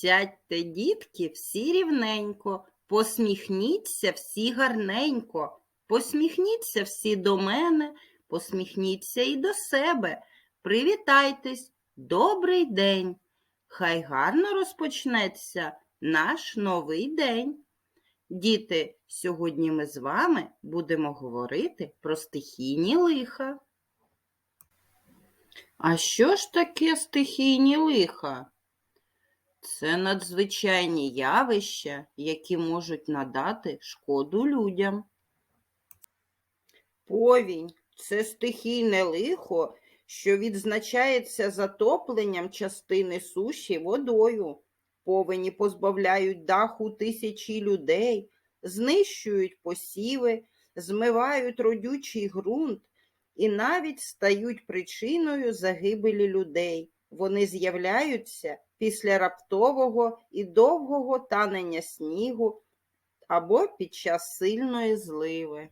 Сядьте, дітки, всі рівненько, посміхніться всі гарненько, посміхніться всі до мене, посміхніться і до себе. Привітайтесь, добрий день. Хай гарно розпочнеться наш новий день. Діти, сьогодні ми з вами будемо говорити про стихійні лиха. А що ж таке стихійні лиха? Це надзвичайні явища, які можуть надати шкоду людям. Повінь це стихійне лихо, що відзначається затопленням частини суші водою. Повені позбавляють даху тисячі людей, знищують посіви, змивають родючий ґрунт і навіть стають причиною загибелі людей. Вони з'являються після раптового і довгого танення снігу або під час сильної зливи.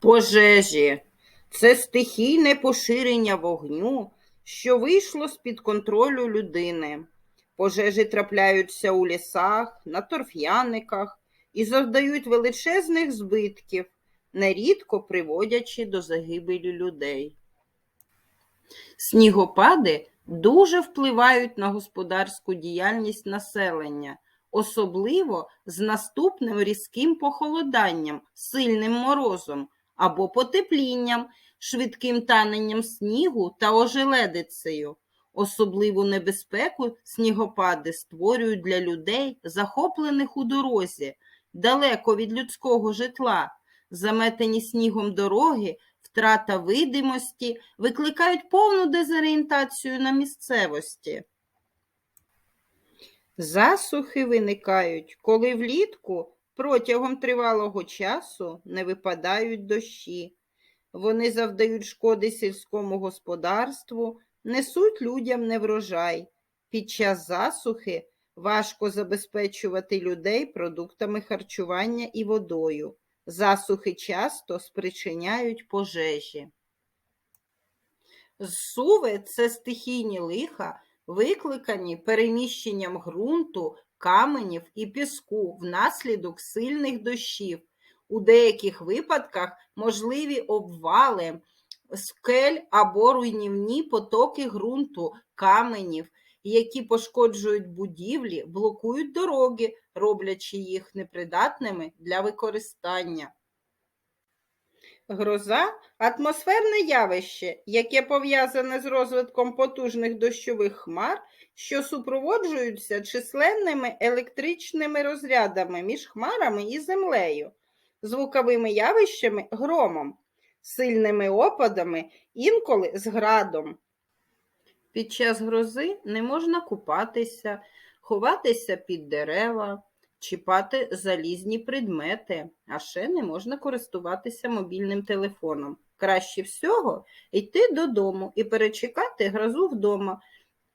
Пожежі це стихійне поширення вогню, що вийшло з-під контролю людини. Пожежі трапляються у лісах, на торф'яниках і завдають величезних збитків, нерідко приводячи до загибелі людей. Снігопади дуже впливають на господарську діяльність населення, особливо з наступним різким похолоданням, сильним морозом або потеплінням, швидким таненням снігу та ожеледицею. Особливу небезпеку снігопади створюють для людей, захоплених у дорозі, далеко від людського житла. Заметені снігом дороги, втрата видимості викликають повну дезорієнтацію на місцевості. Засухи виникають, коли влітку протягом тривалого часу не випадають дощі. Вони завдають шкоди сільському господарству, несуть людям неврожай. Під час засухи важко забезпечувати людей продуктами харчування і водою. Засухи часто спричиняють пожежі. Зсуви – це стихійні лиха, викликані переміщенням ґрунту, каменів і піску внаслідок сильних дощів. У деяких випадках можливі обвали, скель або руйнівні потоки ґрунту, каменів, які пошкоджують будівлі, блокують дороги, роблячи їх непридатними для використання. Гроза атмосферне явище, яке пов'язане з розвитком потужних дощових хмар, що супроводжуються численними електричними розрядами між хмарами і землею, звуковими явищами громом, сильними опадами, інколи з градом. Під час грози не можна купатися, ховатися під дерева, чіпати залізні предмети, а ще не можна користуватися мобільним телефоном. Краще всього йти додому і перечекати грозу вдома.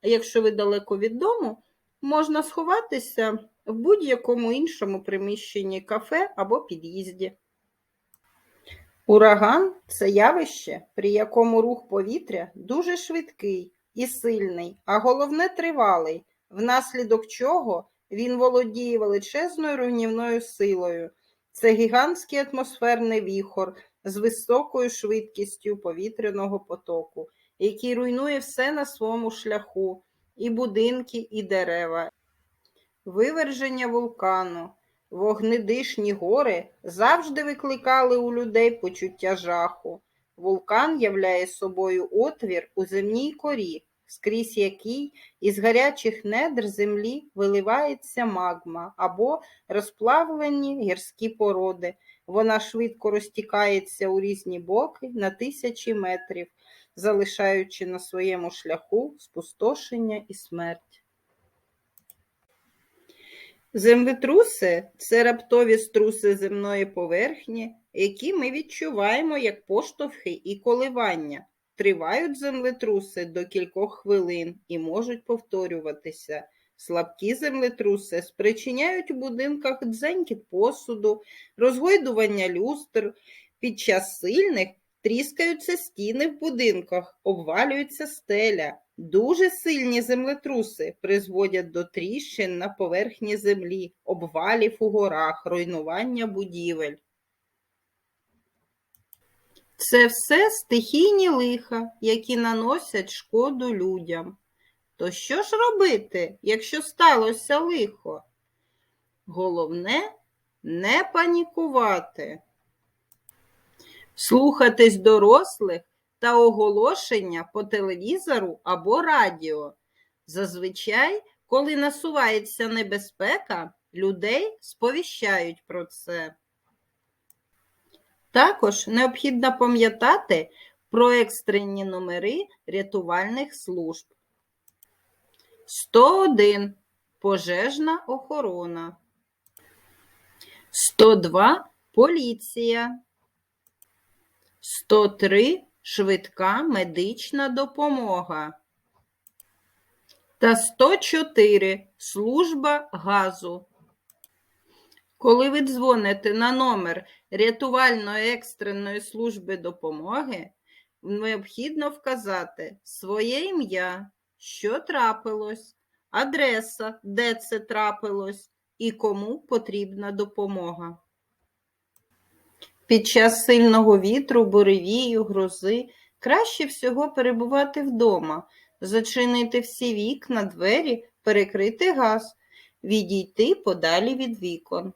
Якщо ви далеко від дому, можна сховатися в будь-якому іншому приміщенні кафе або під'їзді. Ураган це явище, при якому рух повітря дуже швидкий і сильний, а головне тривалий, внаслідок чого він володіє величезною руйнівною силою. Це гігантський атмосферний віхор з високою швидкістю повітряного потоку, який руйнує все на своєму шляху, і будинки, і дерева. Виверження вулкану, вогнедишні гори завжди викликали у людей почуття жаху. Вулкан являє собою отвір у земній корі, скрізь який із гарячих недр землі виливається магма або розплавлені гірські породи. Вона швидко розтікається у різні боки на тисячі метрів, залишаючи на своєму шляху спустошення і смерть. Землетруси це раптові струси земної поверхні, які ми відчуваємо як поштовхи і коливання. Тривають землетруси до кількох хвилин і можуть повторюватися. Слабкі землетруси спричиняють у будинках дзенькіт посуду, розгойдування люстр. Під час сильних тріскаються стіни в будинках, обвалюється стеля. Дуже сильні землетруси призводять до тріщин на поверхні землі, обвалів у горах, руйнування будівель. Це все стихійні лиха, які наносять шкоду людям. То що ж робити, якщо сталося лихо? Головне не панікувати, слухатись дорослих та оголошення по телевізору або радіо. Зазвичай, коли насувається небезпека, людей сповіщають про це. Також необхідно пам'ятати про екстрені номери рятувальних служб. 101 пожежна охорона. 102 поліція. 103 швидка медична допомога. Та 104 служба газу. Коли ви дзвоните на номер рятувальної екстреної служби допомоги, необхідно вказати своє ім'я, що трапилось, адреса, де це трапилось і кому потрібна допомога. Під час сильного вітру, буревію, грози краще всього перебувати вдома, зачинити всі вікна, двері, перекрити газ, відійти подалі від вікон.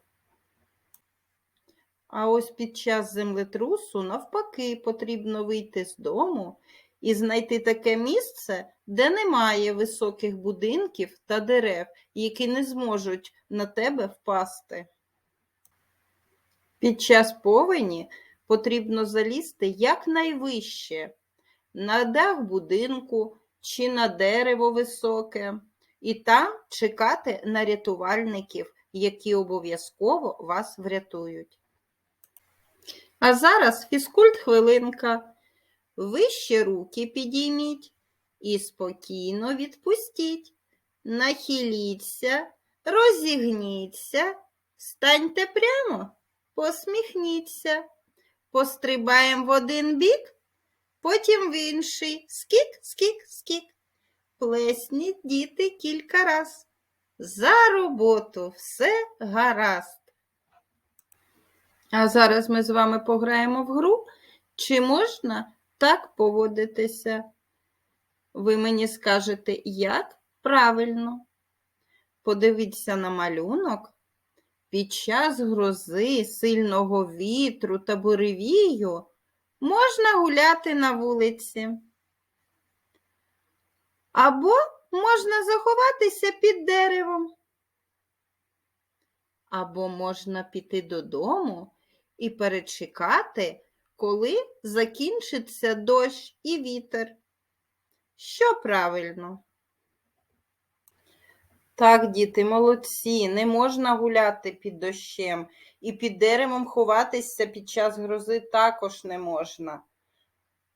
А ось під час землетрусу, навпаки, потрібно вийти з дому і знайти таке місце, де немає високих будинків та дерев, які не зможуть на тебе впасти. Під час повені потрібно залізти якнайвище, на дах будинку чи на дерево високе, і там чекати на рятувальників, які обов'язково вас врятують. А зараз фізкульт хвилинка. Вище руки підійміть і спокійно відпустіть. Нахиліться, розігніться, станьте прямо, посміхніться, пострибаємо в один бік, потім в інший. Скік, скік, скік. Плесніть діти кілька раз. За роботу все гаразд. А зараз ми з вами пограємо в гру. Чи можна так поводитися? Ви мені скажете, як правильно. Подивіться на малюнок. Під час грози, сильного вітру та буревію можна гуляти на вулиці. Або можна заховатися під деревом. Або можна піти додому і перечекати, коли закінчиться дощ і вітер. Що правильно? Так, діти, молодці, не можна гуляти під дощем, і під деревом ховатися під час грози також не можна.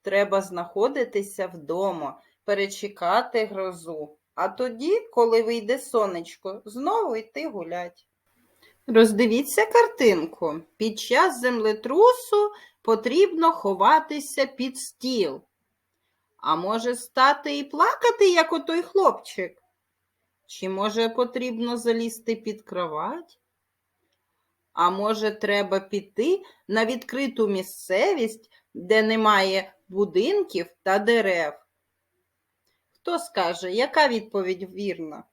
Треба знаходитися вдома, перечекати грозу, а тоді, коли вийде сонечко, знову йти гулять. Роздивіться картинку. Під час землетрусу потрібно ховатися під стіл. А може стати і плакати, як отой хлопчик? Чи може потрібно залізти під кровать? А може, треба піти на відкриту місцевість, де немає будинків та дерев? Хто скаже, яка відповідь вірна?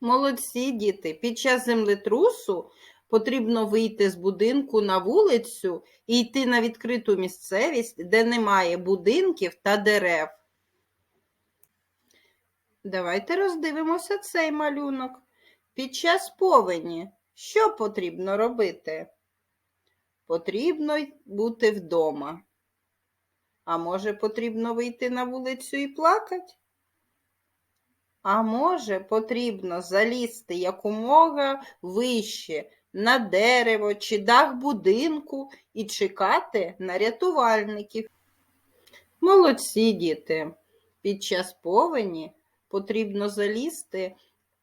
Молодці діти, під час землетрусу потрібно вийти з будинку на вулицю і йти на відкриту місцевість, де немає будинків та дерев. Давайте роздивимося цей малюнок. Під час повені що потрібно робити? Потрібно бути вдома. А може, потрібно вийти на вулицю і плакати? А може, потрібно залізти якомога вище на дерево чи дах будинку і чекати на рятувальників. Молодці діти. Під час повені потрібно залізти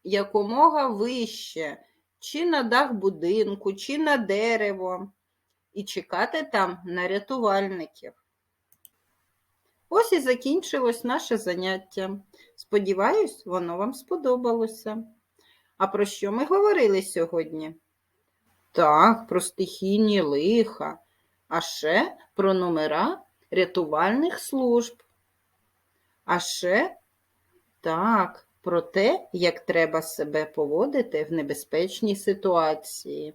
якомога вище, чи на дах будинку, чи на дерево, і чекати там на рятувальників. Ось і закінчилось наше заняття. Сподіваюсь, воно вам сподобалося. А про що ми говорили сьогодні? Так, про стихійні лиха, а ще про номера рятувальних служб. А ще так, про те, як треба себе поводити в небезпечній ситуації.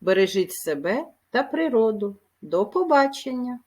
Бережіть себе та природу. До побачення!